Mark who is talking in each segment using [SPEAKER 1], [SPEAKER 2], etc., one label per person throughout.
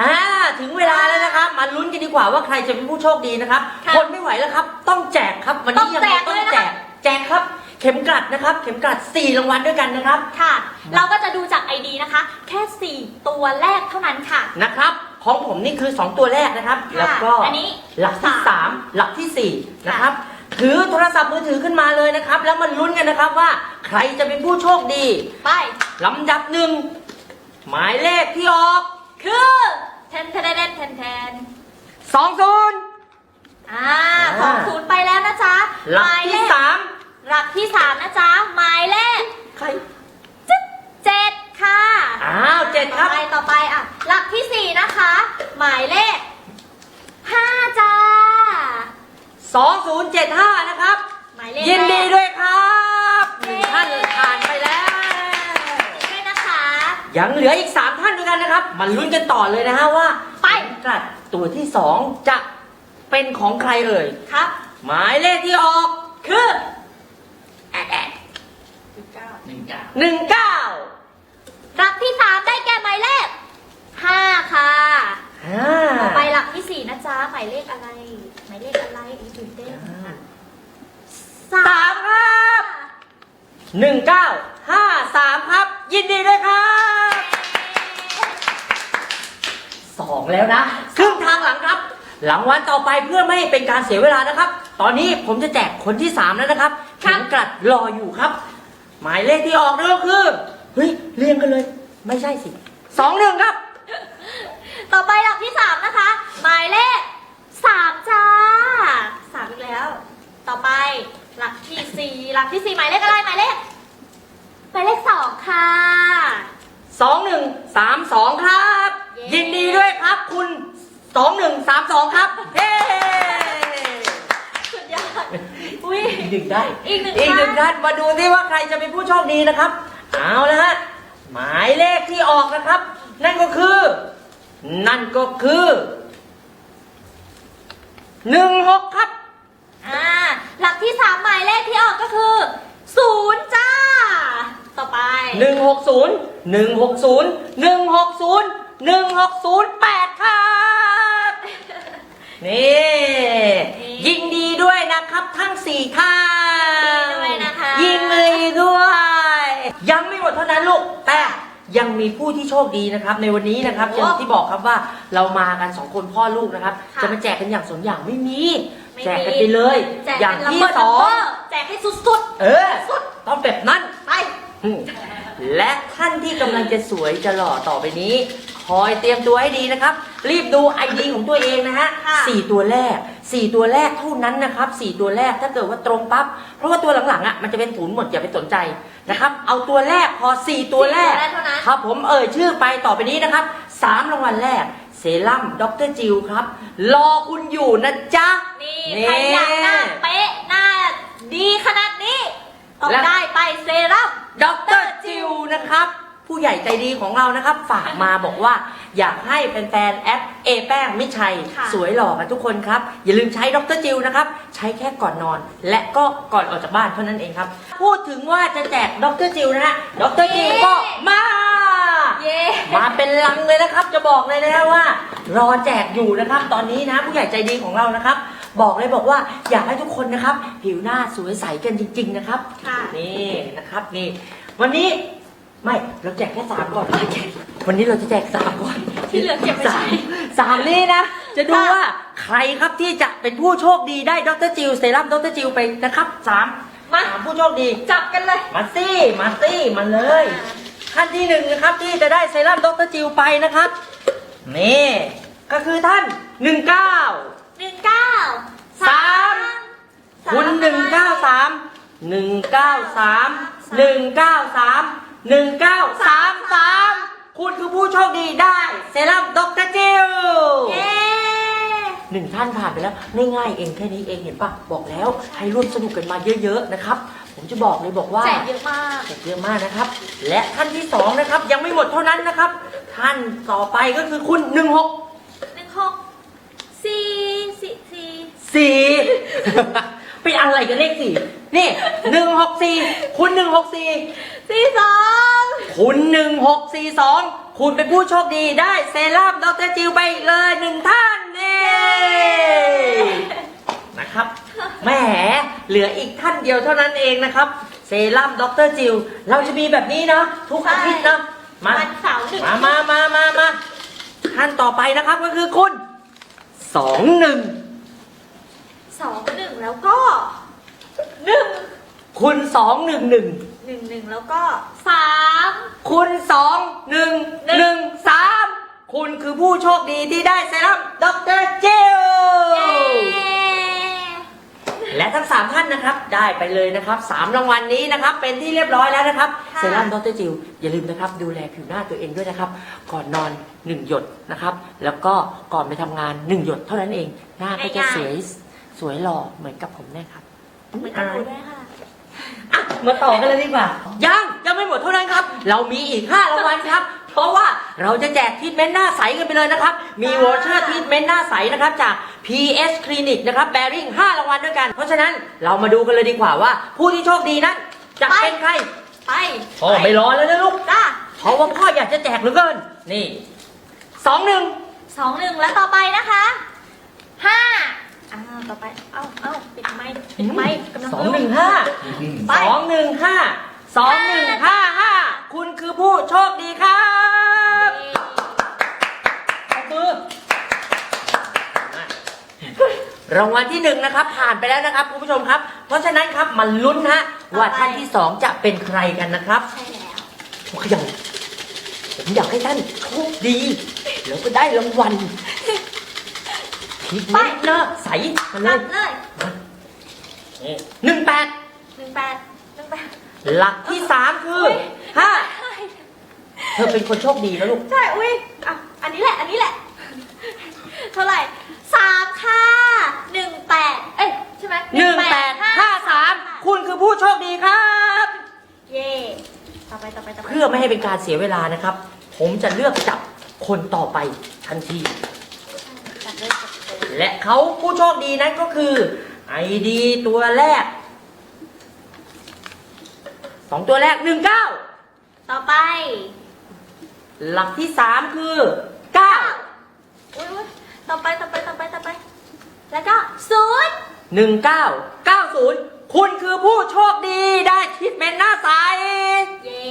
[SPEAKER 1] อ่าถึงเวลาแล้วนะครับ มาลุ้นกันดีกว่าว่าใครจะเป็นผู้โชคดีนะครับ
[SPEAKER 2] ค่ะ
[SPEAKER 1] ทนไม่ไหวแล้วครับ ต้องแจกครับวันนี้
[SPEAKER 2] ต้อง
[SPEAKER 1] ยังไง
[SPEAKER 2] แจก
[SPEAKER 1] ต้อง
[SPEAKER 2] เลยนะ
[SPEAKER 1] แจกแจกครับ เข็มกลัดนะครับ เข็มกลัดสี่รางวัลด้วยกันนะครับ
[SPEAKER 2] ค่ะ เราก็จะดูจากไอดีนะคะ แค่4 ตัวแรกเท่านั้นค่ะ
[SPEAKER 1] นะครับ ของผมนี่คือ 2 ตัวแรกนะครับ
[SPEAKER 2] ค่ะ
[SPEAKER 1] แล้วก็
[SPEAKER 2] อันนี้
[SPEAKER 1] หลักที่
[SPEAKER 2] สาม
[SPEAKER 1] 3 หลักทีสี่4นะครับ ถือโทรศัพท์มือถือขึ้นมาเลยนะครับ แล้วมันลุ้นกันนะครับว่าใครจะเป็นผู้โชคดี
[SPEAKER 2] ไป
[SPEAKER 1] ลำดับหนึ่งหมายเลขที่ออก
[SPEAKER 2] คือแทนแทนแทนแทนแทน
[SPEAKER 1] 20
[SPEAKER 2] อ่าของศูนย์ไปแล้วนะจ๊ะ
[SPEAKER 1] หลัก
[SPEAKER 2] มายเล
[SPEAKER 1] ที่
[SPEAKER 2] ข
[SPEAKER 1] 3
[SPEAKER 2] หลักที่สามนะจ๊ะหมายเลข
[SPEAKER 1] ใคร
[SPEAKER 2] จึ๊บเจ็ดค่ะ
[SPEAKER 1] อ้าวเจ็ดครับ
[SPEAKER 2] ต่อไปต่อไปอะหลักที่สี่นะคะ หมายเลขห้าจ้า
[SPEAKER 1] 2075นะครับ
[SPEAKER 2] หมายเลข
[SPEAKER 1] ยินดี
[SPEAKER 2] แรก
[SPEAKER 1] ด้วยครับห
[SPEAKER 2] เย้
[SPEAKER 1] นึ่งท่านผ่านไปแล้ว
[SPEAKER 2] ด้วยนะคะ
[SPEAKER 1] ยังเหลืออีก 3 ท่านด้วยกันนะครับ มันลุ้นกันต่อเลยนะฮะว่า
[SPEAKER 2] ไป
[SPEAKER 1] กลัดตัวที่ 2 จะเป็นของใครเอ่ย
[SPEAKER 2] ครับ
[SPEAKER 1] หมายเลขที่ออกคือแอะแอะ
[SPEAKER 3] หนึ่งเก้า
[SPEAKER 1] หนึ่งเก้า
[SPEAKER 2] หลักที่สามได้แก่หมายเลขห้าค่ะ
[SPEAKER 1] ห้า
[SPEAKER 2] ต่อไปหลักที่สี่นะจ๊ะหมายเลขอะไร หมายเลขอะไรอุ๊ยตื่นเต้นค่ะสา
[SPEAKER 1] สามครับหนึ่งเก้าห้าสามครับ ยินดีด้วย องแล้วนะครึ่งทางหลังครับ หลังวันต่อไปเพื่อไม่ให้เป็นการเสียเวลานะครับ ตอนนี้ผมจะแจกคนที่สามแล้วนะครับเข็มกลัดรออยู่ครับ หมายเลขที่ออกนั่นก็คือเฮ้ยเรียงกันเลย ไม่ใช่สิสองหนึ่งครับ
[SPEAKER 2] ต่อไปหลักที่สามนะคะ หมายเลขสามจ้าสามอีกแล้ว ต่อไปหลักที่สี่หลักที่สี่หมายเลขอะไรหมายเลขหมายเลขสองค่ะ
[SPEAKER 1] สองหนึ่งสามสองครับ
[SPEAKER 2] เย้
[SPEAKER 1] ยินดีด้วยครับคุณสองหนึ่งสามสองครับเฮ้
[SPEAKER 2] สุดยอดอุ้ย
[SPEAKER 1] อีกหนึ่งได้
[SPEAKER 2] อีกหนึ่ง
[SPEAKER 1] อีกหนึ่ง
[SPEAKER 2] ท่าน
[SPEAKER 1] ท่านมาดูซิว่าใครจะเป็นผู้โชคดีนะครับ เอาละฮะหมายเลขที่ออกนะครับ นั่นก็คือ นั่นก็คือหนึ่งหกครับ
[SPEAKER 2] อ่าหลักที่สามหมายเลขที่ออกก็คือศูนย์จ้า ต่อไป
[SPEAKER 1] หนึ่งหกศูนย์หนึ่งหกศูนย์หนึ่งหกศูนย์ หนึ่งหกศูนย์แปดครับนี่
[SPEAKER 2] นี่
[SPEAKER 1] ยิงดีด้วยนะครับทั้งสี่ท่าน
[SPEAKER 2] ยินดีด้วยนะคะ
[SPEAKER 1] ยิงเลยด้วย ยังไม่หมดเท่านั้นลูกแต่ยังมีผู้ที่โชคดีนะครับในวันนี้นะครับอย่างที่บอกครับว่าเรามากันสองคนพ่อลูกนะครับ
[SPEAKER 2] ค่ะ
[SPEAKER 1] จะมาแจกกันอย่างสนอย่างไม่มี
[SPEAKER 2] ไม่
[SPEAKER 1] แจกกัน
[SPEAKER 2] มี
[SPEAKER 1] ไปเลย
[SPEAKER 2] แจก
[SPEAKER 1] อย่าง
[SPEAKER 2] เป็น
[SPEAKER 1] ที่
[SPEAKER 2] ลัมเบอร์
[SPEAKER 1] สอง
[SPEAKER 2] ลัมเบอร์แจกให้สุด
[SPEAKER 1] เออต้องแบบนั้น
[SPEAKER 2] ๆ ไป
[SPEAKER 1] อืมและท่านที่กำลังจะสวยจะหล่อต่อไปนี้ คอยเตรียมตัวให้ดีนะครับ รีบดูไอดีของตัวเองนะฮะ
[SPEAKER 2] ค่ะ
[SPEAKER 1] สี่ตัวแรกสี่ตัวแรกเท่านั้นนะครับสี่ตัวแรกถ้าเกิดว่าตรงปั๊บเพราะว่าตัวหลังๆอะมันจะเป็นศูนย์หมดอย่าไปสนใจนะครับ เอาตัวแรกพอสี่ตัวแรก
[SPEAKER 2] สี่ตัวแรกเท่านั้น
[SPEAKER 1] ครับ ผมเอ่ยชื่อไปต่อไปนี้นะครับสามรางวัลแรกเซรั่มดรจิวครับ รอคุณอยู่นะจ๊ะ
[SPEAKER 2] นี่ใครอยากหน้าเป๊ะหน้าดีขนาดนี้ต้อง
[SPEAKER 1] และ
[SPEAKER 2] ได้ไปเซรั่ม
[SPEAKER 1] ดรจิวนะครับ ผู้ใหญ่ใจดีของเรานะครับ ฝากมาบอกว่า อยากให้แฟนๆแอปเอแป้งมิชัย
[SPEAKER 2] ค่ะ
[SPEAKER 1] สวยหล่อกันทุกคนครับ อย่าลืมใช้ดรจิวนะครับ ใช้แค่ก่อนนอน และก็ก่อนออกจากบ้านเท่านั้นเองครับ พูดถึงว่าจะแจกดรจิวนะฮะดรจิวก็มา
[SPEAKER 2] เย้
[SPEAKER 1] มาเป็นลังเลยนะครับ จะบอกเลยนะว่า รอแจกอยู่นะครับ ตอนนี้นะผู้ใหญ่ใจดีของเรานะครับ บอกเลยบอกว่าอยากให้ทุกคนนะครับ ผิวหน้าสวยใสกันจริง ๆ นะครับ
[SPEAKER 2] ค่ะ
[SPEAKER 1] นี่นะครับนี่ วันนี้ ไม่เราแจกแค่สามก่อนวันนี้เราจะแจกสามก่อน
[SPEAKER 2] ที่เหลือเก็บไว้
[SPEAKER 1] สา
[SPEAKER 2] ใช้
[SPEAKER 1] มสามนี่นะ จะดู
[SPEAKER 2] ค่ะ
[SPEAKER 1] ว่าใครครับที่จะเป็นผู้โชคดีได้ดรจิวเซรั่มดรจิวไปนะครับสาม
[SPEAKER 2] มา
[SPEAKER 1] สามผู้โชคดี
[SPEAKER 2] จับกันเลย
[SPEAKER 1] มาซี่มาซี่มาเลยท่านที่หนึ่งนะครับที่จะได้เซรั่มดรจิวไปนะครับนี่ก็คือท่านหนึ่งเก้า
[SPEAKER 2] หนึ่งเก้า
[SPEAKER 1] สามคุณหนึ่งเก้าสามหนึ่งเก้าสามหนึ่งเก้าสาม หนึ่งเก้าสามสามคุณคือผู้โชคดีได้ เซรั่มด็อกเตอร์จิว
[SPEAKER 2] เย้
[SPEAKER 1] หนึ่งท่านผ่านไปแล้วง่ายๆเองแค่นี้เองเห็นปะบอกแล้วให้ร่วมสนุกกันมาเยอะ ๆ นะครับ ผมจะบอกเลยบอกว่า
[SPEAKER 2] แจกเยอะมาก
[SPEAKER 1] แจกเยอะมากนะครับ และท่านที่สองนะครับ ยังไม่หมดเท่านั้นนะครับ ท่านต่อไปก็คือคุณหนึ่งหก
[SPEAKER 2] หนึ่งหกสี่สี่สี่
[SPEAKER 1] 4 เป็นอะไรกับเลขสี่นี่หนึ่งหกสี่คูณหนึ่งหกสี่
[SPEAKER 2] สี่สอง
[SPEAKER 1] คูณหนึ่งหกสี่สองคุณเป็นผู้โชคดีได้เซรั่มดรจิวไปเลยหนึ่งท่านนี่นะครับแหมเหลืออีกท่านเดียวเท่านั้นเองนะครับ เซรั่มดรจิว เราจะมีแบบนี้เนาะทุกอาทิตย์
[SPEAKER 2] เนาะมา
[SPEAKER 1] มามามามามาท่านต่อไปนะครับก็คือคุณสองหนึ่ง
[SPEAKER 2] สองหนึ่งแล้วก็หนึ่ง
[SPEAKER 1] คุณสองหนึ่งหนึ่ง
[SPEAKER 2] หนึ่งหนึ่งแล้วก็สาม
[SPEAKER 1] คุณสองหนึ่งหนึ่งสามคุณคือผู้โชคดีที่ได้เซรั่มดรจิว
[SPEAKER 2] เย้
[SPEAKER 1] และทั้งสามท่านนะครับได้ไปเลยนะครับสามรางวัลนี้นะครับ เป็นที่เรียบร้อยแล้วนะครับ
[SPEAKER 2] ค่ะ
[SPEAKER 1] เซรั่มดรจิวอย่าลืมนะครับ ดูแลผิวหน้าตัวเองด้วยนะครับ ก่อนนอนหนึ่งหยดนะครับ แล้วก็ก่อนไปทำงานหนึ่งหยดเท่านั้นเอง หน้าก็จะสวย สวยหล่อเหมือนกับผมแน่ครับ
[SPEAKER 2] เหมือนกับหนูด้วยค่ะ
[SPEAKER 1] อะมาต่อกันเลยดีกว่า ยังยังไม่หมดเท่านั้นครับ เรามีอีก5รางวัลครับ เพราะว่าเราจะแจกทรีทเมนต์หน้าใสกันไปเลยนะครับ มีวอเชอร์ทรีทเมนต์หน้าใสนะครับจาก PS Clinic นะครับแบริ่ง5รางวัลด้วยกัน เพราะฉะนั้นเรามาดูกันเลยดีกว่าว่า ผู้ที่โชคดีนั้นจะเป็นใคร
[SPEAKER 2] ไป
[SPEAKER 1] พ่อไม่รอแล้วนะลูก
[SPEAKER 2] จ้า
[SPEAKER 1] เพราะว่าพ่ออยากจะแจกเหลือเกิน นี่สองหนึ่ง
[SPEAKER 2] สองหนึ่งแล้วต่อไปนะคะห้า อ้าวต่อไปเอ้าเอ้าปิดไมค์ปิดไมค์กำลัง
[SPEAKER 1] สองหนึ่งห้า
[SPEAKER 2] ไป
[SPEAKER 1] สองหนึ่งห้าสองหนึ่งห้าห้าคุณคือผู้โชคดีครับขอบมือรางวัลที่หนึ่งนะครับผ่านไปแล้วนะครับคุณผู้ชมครับ เพราะฉะนั้นครับมันลุ้นฮะว่าท่านที่สองจะเป็นใครกันนะครับ
[SPEAKER 2] ใช่แล้ว
[SPEAKER 1] ผมขยันผมอยากให้ท่านโชคดี แล้วก็ได้รางวัล คิดไว้นะใสมาเล
[SPEAKER 2] จั
[SPEAKER 1] ย
[SPEAKER 2] บเลย
[SPEAKER 1] หนึ่งแปด
[SPEAKER 2] หนึ่งแปดหนึ่งแปด
[SPEAKER 1] หลักที่สามคือห้าเธอเป็นคนโชคดีนะลูก
[SPEAKER 2] ใช่ อุ้ยอะอันนี้แหละ อันนี้แหละ เท่าไหร่สามค่ะหนึ่งแปดเอ้ย ใช่ไหม
[SPEAKER 1] หนึ่งแปดห้าสามคุณคือผู้โชคดีครับ
[SPEAKER 2] เย่ต่อไปต่อไปต่อไป
[SPEAKER 1] เพื่อไม่ให้เป็นการเสียเวลานะครับ ผมจะเลือกจับคนต่อไปทันที
[SPEAKER 2] จับเลยจับเลย
[SPEAKER 1] และเขาผู้โชคดีนั้นก็คือไอดีตัวแรกสองตัวแรกหนึ่งเก้า
[SPEAKER 2] ต่อไป
[SPEAKER 1] หลักที่สามคือเก้า
[SPEAKER 2] อุ้ยอุ้ยต่อไปต่อไปต่อไปต่อไป แล้วก็ศูนย์
[SPEAKER 1] หนึ่งเก้าเก้าศูนย์คุณคือผู้โชคดีได้ทิปเมนต์หน้าใส
[SPEAKER 2] เย่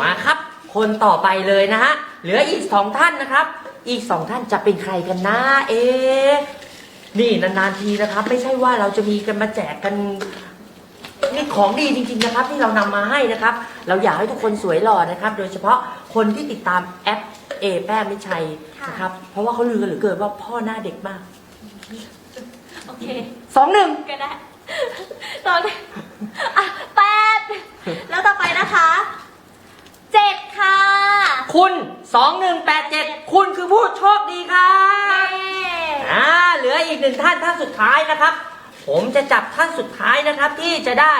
[SPEAKER 1] มาครับ คนต่อไปเลยนะฮะ เหลืออีกสองท่านนะครับ อีกสองท่านจะเป็นใครกันนะ เอ๊ะนี่นานๆทีนะครับ ไม่ใช่ว่าเราจะมีกันมาแจกกันนี่ของดีจริง ๆนะครับ ที่เรานำมาให้นะครับ เราอยากให้ทุกคนสวยหล่อนะครับ โดยเฉพาะคนที่ติดตามแอปเอแป้มิชัยนะครับ เพราะว่าเขาลือกันเหลือเกินว่าพ่อหน้าเด็กมาก
[SPEAKER 2] โอเค
[SPEAKER 1] สองหนึ่ง
[SPEAKER 2] ก็ได้ต่อเลยอะแปดแล้วต่อไปนะคะ เจ็ดค่ะ
[SPEAKER 1] คุณสองหนึ่งแปดเจ็ดคุณคือผู้โชคดีครับ
[SPEAKER 2] เย้
[SPEAKER 1] อ่าเหลืออีกหนึ่งท่านท่านสุดท้ายนะครับ ผมจะจับท่านสุดท้ายนะครับที่จะได้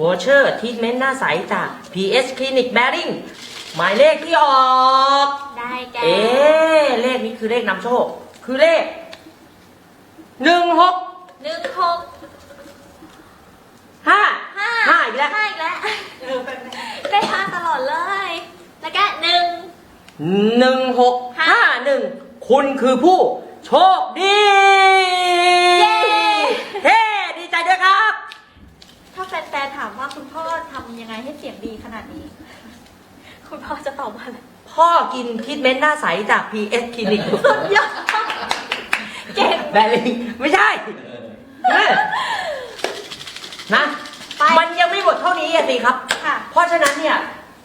[SPEAKER 1] วอเชอร์ทีทเมนต์หน้าใสจาก PS Clinic b e a r i n g หมายเลขที่ออก
[SPEAKER 2] ได้แก
[SPEAKER 1] เอ๊ะเลขนี้คือเลขนำโชค คือเลขหนึ่งหก
[SPEAKER 2] หนึ่งหก
[SPEAKER 1] ห้า
[SPEAKER 2] ห้า
[SPEAKER 1] ห้า
[SPEAKER 2] หนึ่ง
[SPEAKER 1] หกห้าหนึ่งคุณคือผู้โชคดี
[SPEAKER 2] เฮ้
[SPEAKER 1] ดีใจด้วยครับ
[SPEAKER 2] ถ้าแฟนๆถามว่าคุณพ่อทำยังไงให้เสียงดีขนาดนี้ คุณพ่อจะตอบว่าอะไร
[SPEAKER 1] พ่อกินทีทเมนต์หน้าใสจาก PS คลินิก
[SPEAKER 2] สุดยอดเก่ง
[SPEAKER 1] แบลิงไม่ใช่นะ มันยังไม่หมดเท่านี้อะสิครับ เพราะฉะนั้นเนี่ย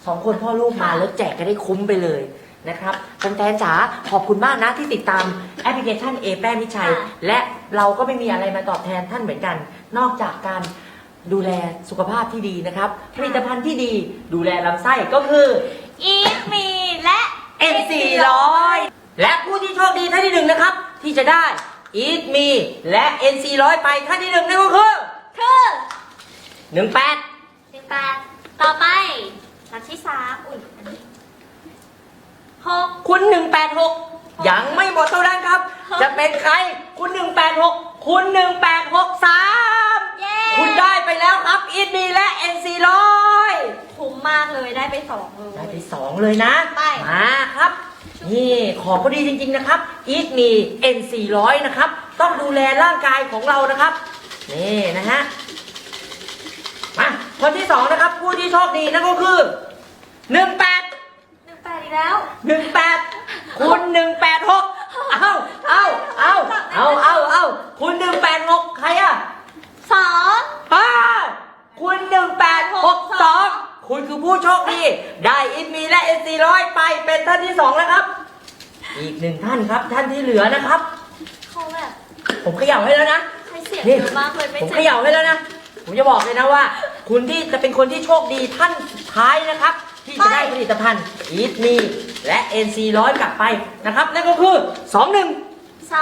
[SPEAKER 1] สองคนพ่อลูกมา
[SPEAKER 2] ค่ะ
[SPEAKER 1] แล้วแจกกันได้คุ้มไปเลยนะครับแฟนๆจ๋าขอบคุณมากนะที่ติดตามแอปพลิเคชันเอแป้มิชัย และเราก็ไม่มีอะไรมาตอบแทนท่านเหมือนกัน นอกจากการดูแลสุขภาพที่ดีนะครับผลิตภัณฑ์ที่ดีดูแลลำไส้ก็คือ
[SPEAKER 2] อีฟมีและ
[SPEAKER 1] N400 และผู้ที่โชคดีท่านที่หนึ่งนะครับ ที่จะได้ Eat Me และ N400 ไปท่านที่หนึ่งนั่นก็คือ
[SPEAKER 2] คือ
[SPEAKER 1] หนึ่งแปด
[SPEAKER 2] หนึ่งแปดต่อไป หลักที่สามอุ้ยอันนี้หก
[SPEAKER 1] คุณหนึ่งแปดหกยังไม่หมดเท่านั้นครับ
[SPEAKER 2] ฮะ
[SPEAKER 1] จะเป็นใคร คุณหนึ่งแปดหกคุณหนึ่งแปดหกสาม
[SPEAKER 2] เย้
[SPEAKER 1] คุณได้ไปแล้วครับ Eat Me และ N400
[SPEAKER 2] คุ้มมากเลยได้ไปสองเล
[SPEAKER 1] ได้
[SPEAKER 2] ย
[SPEAKER 1] ไปสองเลยนะ
[SPEAKER 2] ไป
[SPEAKER 1] มาครับ นี่ของก็ดีจริงๆนะครับอีทมี N400 นะครับ ต้องดูแลร่างกายของเรานะครับ นี่นะฮะ มา คนที่สองนะครับ ผู้ที่โชคดีนั่นก็คือ18
[SPEAKER 2] หนึ่งแปดอีกแล้ว
[SPEAKER 1] 18คุณ186เอาเอาเอาเอาเอาเอาคุณ186ใครอะ
[SPEAKER 2] สอง
[SPEAKER 1] อ่าคุณ1862คุณคือผู้โชคดี ได้อินมีและ N400 ไปเป็นท่านที่สองแล้วครับ อีกหนึ่งท่านครับ ท่านที่เหลือนะครับ
[SPEAKER 2] เขาแบบ
[SPEAKER 1] ผมเขย่าให้แล้วนะ
[SPEAKER 2] ใช้เสียง
[SPEAKER 1] นี่
[SPEAKER 2] เยอะมากเลยไม่
[SPEAKER 1] ผม
[SPEAKER 2] เจ็
[SPEAKER 1] เขย่าให้แล้วนะ ผมจะบอกเลยนะว่า คุณที่จะเป็นคนที่โชคดีท่านสุดท้ายนะครับ ที่จะได้ผลิตภัณฑ์อีทมีและ NC100 กลับไปนะครับ นั่นก็คือ 21
[SPEAKER 2] สองหนึ่ง
[SPEAKER 1] 21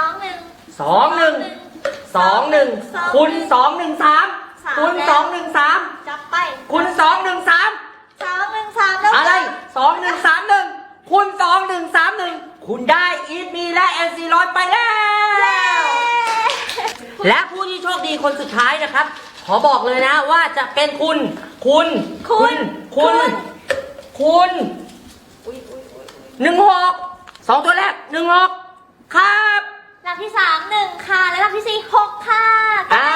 [SPEAKER 1] 21 คุณ 213 คุณ 213
[SPEAKER 2] จับไป
[SPEAKER 1] คุณ 213
[SPEAKER 2] สองหนึ่งสามแล้ว
[SPEAKER 1] อะไร 2131 คุณ 2131 คุณได้อีทมีและ NC100 ไปแล้วและผู้ที่โชคดีคนสุดท้ายนะครับ ขอบอกเลยนะว่าจะเป็นคุณ คุณ คุณ คุณ คุณ
[SPEAKER 2] อุ๊ยอุ๊ยอุ๊ยอุ๊ย
[SPEAKER 1] หนึ่งหกสองตัวแรกหนึ่งหกครับ
[SPEAKER 2] หลักที่สามหนึ่งค่ะ และหลักที่สี่หกค่ะ
[SPEAKER 1] อ้า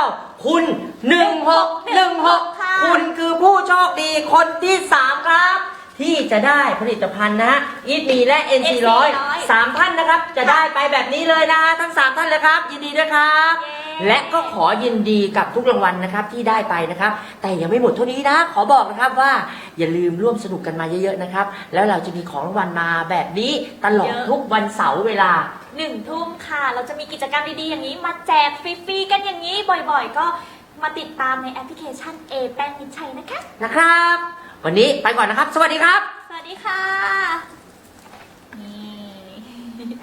[SPEAKER 1] วคุณหนึ่งหกหนึ่งหก
[SPEAKER 2] ค่ะ
[SPEAKER 1] คุณคือผู้โชคดีคนที่สามครับ ที่จะได้ผลิตภัณฑ์นะอีทมีและ NC ร้อยสามท่านนะครับ จะได้ไปแบบนี้เลยนะทั้งสามท่านเลยครับ ยินดีด้วยครับ
[SPEAKER 2] เย้
[SPEAKER 1] และก็ขอยินดีกับทุกรางวัลนะครับที่ได้ไปนะครับ แต่ยังไม่หมดเท่านี้นะ ขอบอกนะครับว่าอย่าลืมร่วมสนุกกันมาเยอะๆนะครับ แล้วเราจะมีของรางวัลมาแบบนี้ตลอดทุกวันเสาร์เวลา
[SPEAKER 2] หนึ่งทุ่มค่ะ เราจะมีกิจกรรมดีๆอย่างนี้ มาแจกฟรีๆกันอย่างนี้บ่อยๆ ก็มาติดตามในแอปพลิเคชัน A แป้งมิตรชัยนะคะ
[SPEAKER 1] นะครับ วันนี้ไปก่อนนะครับ สวัสดีครับ
[SPEAKER 2] สวัสดีค่ะ นี่